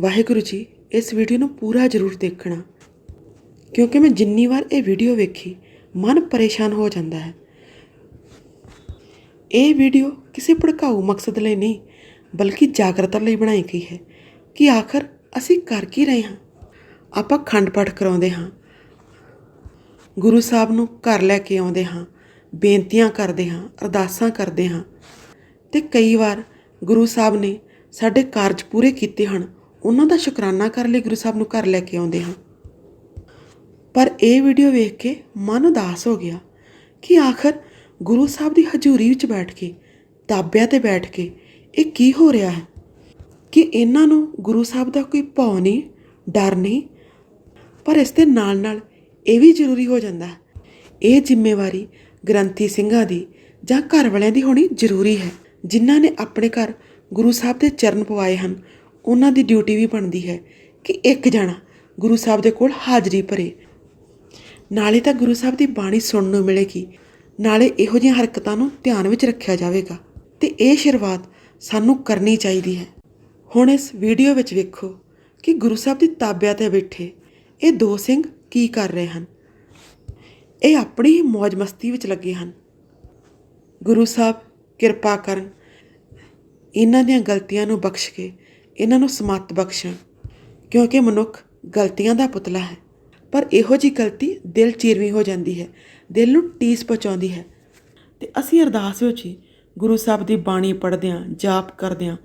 ਵਾਹਿਗੁਰੂ ਜੀ, ਇਸ ਵੀਡੀਓ ਨੂੰ ਪੂਰਾ ਜ਼ਰੂਰ ਦੇਖਣਾ। ਕਿਉਂਕਿ ਮੈਂ ਜਿੰਨੀ ਵਾਰ ਇਹ ਵੀਡੀਓ ਵੇਖੀ, ਮਨ ਪਰੇਸ਼ਾਨ ਹੋ ਜਾਂਦਾ ਹੈ। ਇਹ ਵੀਡੀਓ ਕਿਸੇ ਭੜਕਾਊ ਮਕਸਦ ਲਈ ਨਹੀਂ, ਬਲਕਿ ਜਾਗਰਤਾ ਲਈ ਬਣਾਈ ਗਈ ਹੈ ਕਿ ਆਖਰ ਅਸੀਂ ਕਰ ਕੀ ਰਹੇ ਹਾਂ। ਆਪਾਂ ਖੰਡ ਪਾਠ ਕਰਾਉਂਦੇ ਹਾਂ। ਗੁਰੂ ਸਾਹਿਬ ਨੂੰ ਘਰ ਲੈ ਕੇ ਆਉਂਦੇ ਹਾਂ, ਬੇਨਤੀਆਂ ਕਰਦੇ ਹਾਂ, ਅਰਦਾਸਾਂ ਕਰਦੇ ਹਾਂ। ਤੇ ਕਈ ਵਾਰ ਗੁਰੂ ਸਾਹਿਬ ਨੇ ਸਾਡੇ ਕਾਰਜ ਪੂਰੇ ਕੀਤੇ ਹਨ ਉਹਨਾਂ ਦਾ ਸ਼ੁਕਰਾਨਾ ਕਰਨ ਲਈ ਗੁਰੂ ਸਾਹਿਬ ਨੂੰ ਘਰ ਲੈ ਕੇ ਆਉਂਦੇ ਹਾਂ। ਪਰ ਇਹ ਵੀਡੀਓ ਵੇਖ ਕੇ ਮਨ ਉਦਾਸ ਹੋ ਗਿਆ ਕਿ ਆਖਰ ਗੁਰੂ ਸਾਹਿਬ ਦੀ ਹਜ਼ੂਰੀ ਵਿੱਚ ਬੈਠ ਕੇ, ਤਾਬਿਆਂ ਤੇ ਬੈਠ ਕੇ ਇਹ ਕੀ ਹੋ ਰਿਹਾ ਹੈ? ਕਿ ਇਹਨਾਂ ਨੂੰ ਗੁਰੂ ਸਾਹਿਬ ਦਾ ਕੋਈ ਭਉ ਨਹੀਂ, ਡਰ ਨਹੀਂ, ਪਰ ਇਸ ਦੇ ਨਾਲ ਨਾਲ ਇਹ ਵੀ ਜ਼ਰੂਰੀ ਹੋ ਜਾਂਦਾ ਹੈ। ਇਹ ਜ਼ਿੰਮੇਵਾਰੀ ਗ੍ਰੰਥੀ ਸਿੰਘਾਂ ਦੀ ਜਾਂ ਘਰ ਵਾਲਿਆਂ ਦੀ ਹੋਣੀ ਜ਼ਰੂਰੀ ਹੈ, ਜਿਨ੍ਹਾਂ ਨੇ ਆਪਣੇ ਘਰ ਗੁਰੂ ਸਾਹਿਬ ਦੇ ਚਰਨ ਪਵਾਏ ਹਨ ਉਹਨਾਂ ਦੀ ਡਿਊਟੀ ਵੀ ਬਣਦੀ ਹੈ ਕਿ ਇੱਕ ਜਣਾ ਗੁਰੂ ਸਾਹਿਬ ਦੇ ਕੋਲ ਹਾਜ਼ਰੀ ਭਰੇ। ਨਾਲੇ ਤਾਂ ਗੁਰੂ ਸਾਹਿਬ ਦੀ ਬਾਣੀ ਸੁਣਨ ਨੂੰ ਮਿਲੇਗੀ। ਨਾਲੇ ਇਹੋ ਜਿਹੀਆਂ ਹਰਕਤਾਂ ਨੂੰ ਧਿਆਨ ਵਿੱਚ ਰੱਖਿਆ ਜਾਵੇਗਾ ਤੇ ਇਹ ਸ਼ੁਰੂਆਤ ਸਾਨੂੰ ਕਰਨੀ ਚਾਹੀਦੀ ਹੈ। ਹੁਣ ਇਸ ਵੀਡੀਓ ਵਿੱਚ ਵੇਖੋ ਕਿ ਗੁਰੂ ਸਾਹਿਬ ਦੀ ਤਾਬਿਆਂ ਤੇ ਬੈਠੇ ਇਹ ਦੋ ਸਿੰਘ ਕੀ ਕਰ ਰਹੇ ਹਨ। ਇਹ ਆਪਣੀ ਹੀ ਮौज ਮਸਤੀ ਵਿੱਚ ਲੱਗੇ ਹਨ। ਗੁਰੂ ਸਾਹਿਬ ਕਿਰਪਾ ਕਰਨ ਇਹਨਾਂ ਦੀਆਂ ਗਲਤੀਆਂ ਨੂੰ ਬਖਸ਼ ਕੇ ਇਹਨਾਂ ਨੂੰ ਸਮਾਤ ਬਖਸ਼ਣ, ਕਿਉਂਕਿ ਮਨੁੱਖ ਗਲਤੀਆਂ ਦਾ ਪੁਤਲਾ ਹੈ। ਪਰ ਇਹੋ ਜੀ ਗਲਤੀ ਦਿਲ ਚੀਰਵੀਂ ਹੋ ਜਾਂਦੀ ਹੈ, ਦਿਲ ਨੂੰ ਟੀਸ ਪਹੁੰਚਾਉਂਦੀ ਹੈ। ਤੇ ਅਸੀਂ ਅਰਦਾਸ ਵਿੱਚ ਹੀ ਗੁਰੂ ਸਾਹਿਬ ਦੀ ਬਾਣੀ ਪੜ੍ਹਦੇ ਹਾਂ, ਜਾਪ ਕਰਦੇ ਹਾਂ,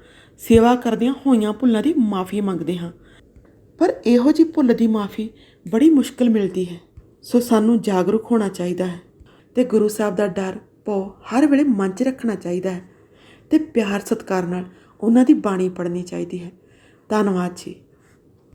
ਸੇਵਾ ਕਰਦੇ ਹਾਂ, ਹੋਈਆਂ ਭੁੱਲਾਂ ਦੀ ਮਾਫੀ ਮੰਗਦੇ ਹਾਂ। ਪਰ ਇਹੋ ਜੀ ਭੁੱਲ ਦੀ ਮਾਫੀ ਬੜੀ ਮੁਸ਼ਕਲ ਮਿਲਦੀ ਹੈ, ਸੋ ਸਾਨੂੰ ਜਾਗਰੂਕ ਹੋਣਾ ਚਾਹੀਦਾ ਹੈ ਤੇ ਗੁਰੂ ਸਾਹਿਬ ਦਾ ਡਰ ਭਉ ਹਰ ਵੇਲੇ ਮਨ 'ਚ ਰੱਖਣਾ ਚਾਹੀਦਾ ਹੈ ਤੇ ਪਿਆਰ ਸਤਿਕਾਰ ਨਾਲ ਉਹਨਾਂ ਦੀ ਬਾਣੀ ਪੜ੍ਹਨੀ ਚਾਹੀਦੀ ਹੈ। ਧੰਨਵਾਦ ਜੀ।